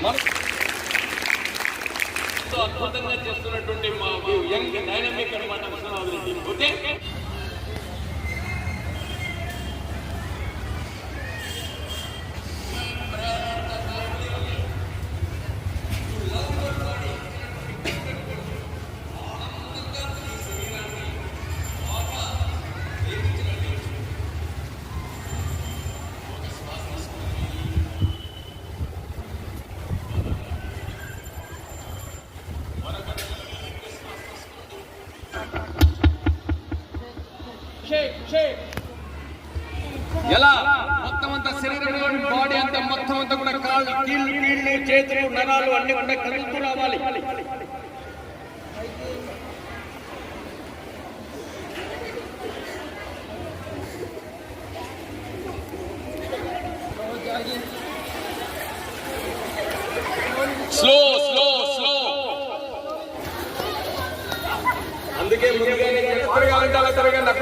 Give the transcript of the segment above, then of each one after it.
మన అద్భుతంగా చేస్తున్నటువంటి మా యంగ్ డైనమిక్ అనమాట విశ్వనాథ్ రెడ్డి. పోతే ఎలా? మొత్తం అంతా శరీరంలోని బాడీ అంతా మొత్తం అంతా కూడా కాళ్ళు కీళ్ళు కీళ్ళు చేతులు నరాలు అన్ని కూడా కదులుతూ రావాలి. Slow slow అలా తిరగండి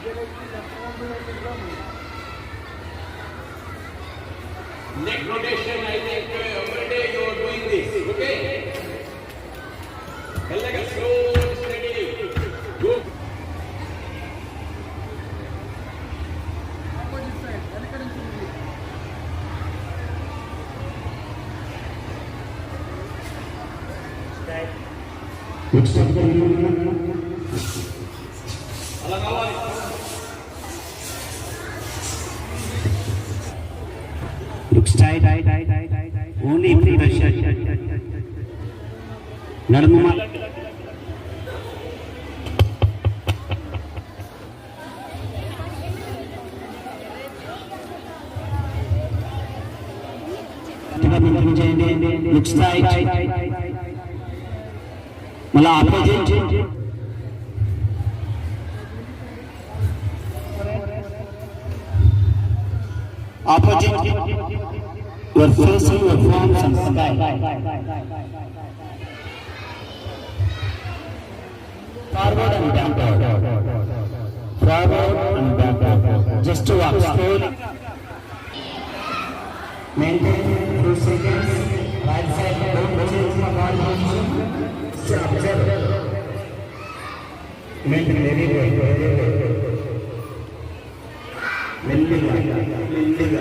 Neck rotation, I think uh, every day you are doing this, okay? And like a slow, steady, good. कुछ पत्थर side, only pressure. Narmuma. Looks like Malapajin. Opposite. Your facing your forms and sky. Forward and backward. Forward and backward. Just to walk. Maintain two seconds. Right side, don't the position. Stop, observe. Maintain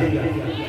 good.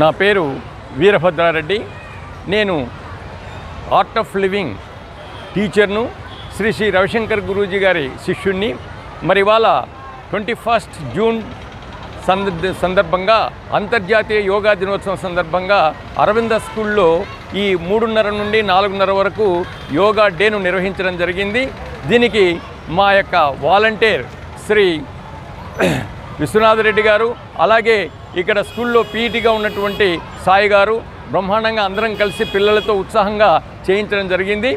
నా పేరు వీరభద్రారెడ్డి. నేను art of living టీచర్ను శ్రీ శ్రీ రవిశంకర్ గురూజీ గారి శిష్యుణ్ణి. మరి ఇవాళ twenty first June సంద సందర్భంగా అంతర్జాతీయ యోగా దినోత్సవం సందర్భంగా అరవింద స్కూల్లో ఈ మూడున్నర నుండి నాలుగున్నర వరకు యోగా డేను నిర్వహించడం జరిగింది. దీనికి మా యొక్క వాలంటీర్ శ్రీ విశ్వనాథ్ రెడ్డి గారు అలాగే ఇక్కడ స్కూల్లో పీఈటీగా ఉన్నటువంటి సాయి గారు బ్రహ్మాండంగా అందరం కలిసి పిల్లలతో ఉత్సాహంగా చేయించడం జరిగింది.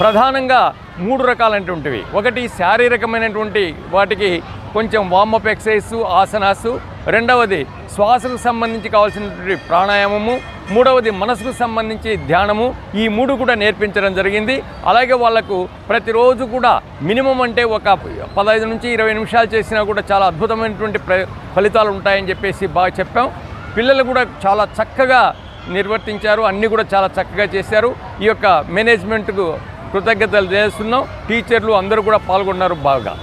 ప్రధానంగా మూడు రకాలైనటువంటివి. ఒకటి శారీరకమైనటువంటి వాటికి కొంచెం వార్మప్ ఎక్సర్సైజ్ ఆసనాసు రెండవది శ్వాసకు సంబంధించి కావాల్సినటువంటి ప్రాణాయామము. మూడవది మనసుకు సంబంధించి ధ్యానము. ఈ మూడు కూడా నేర్పించడం జరిగింది. అలాగే వాళ్ళకు ప్రతిరోజు కూడా మినిమం అంటే ఒక పదహైదు నుంచి ఇరవై నిమిషాలు చేసినా కూడా చాలా అద్భుతమైనటువంటి ప్ర ఫలితాలు ఉంటాయని చెప్పేసి బాగా చెప్పాం. పిల్లలు కూడా చాలా చక్కగా నిర్వర్తించారు. అన్నీ కూడా చాలా చక్కగా చేశారు. ఈ యొక్క మేనేజ్మెంట్కు కృతజ్ఞతలు చేస్తున్నాం టీచర్లు అందరూ కూడా పాల్గొన్నారు బాగా.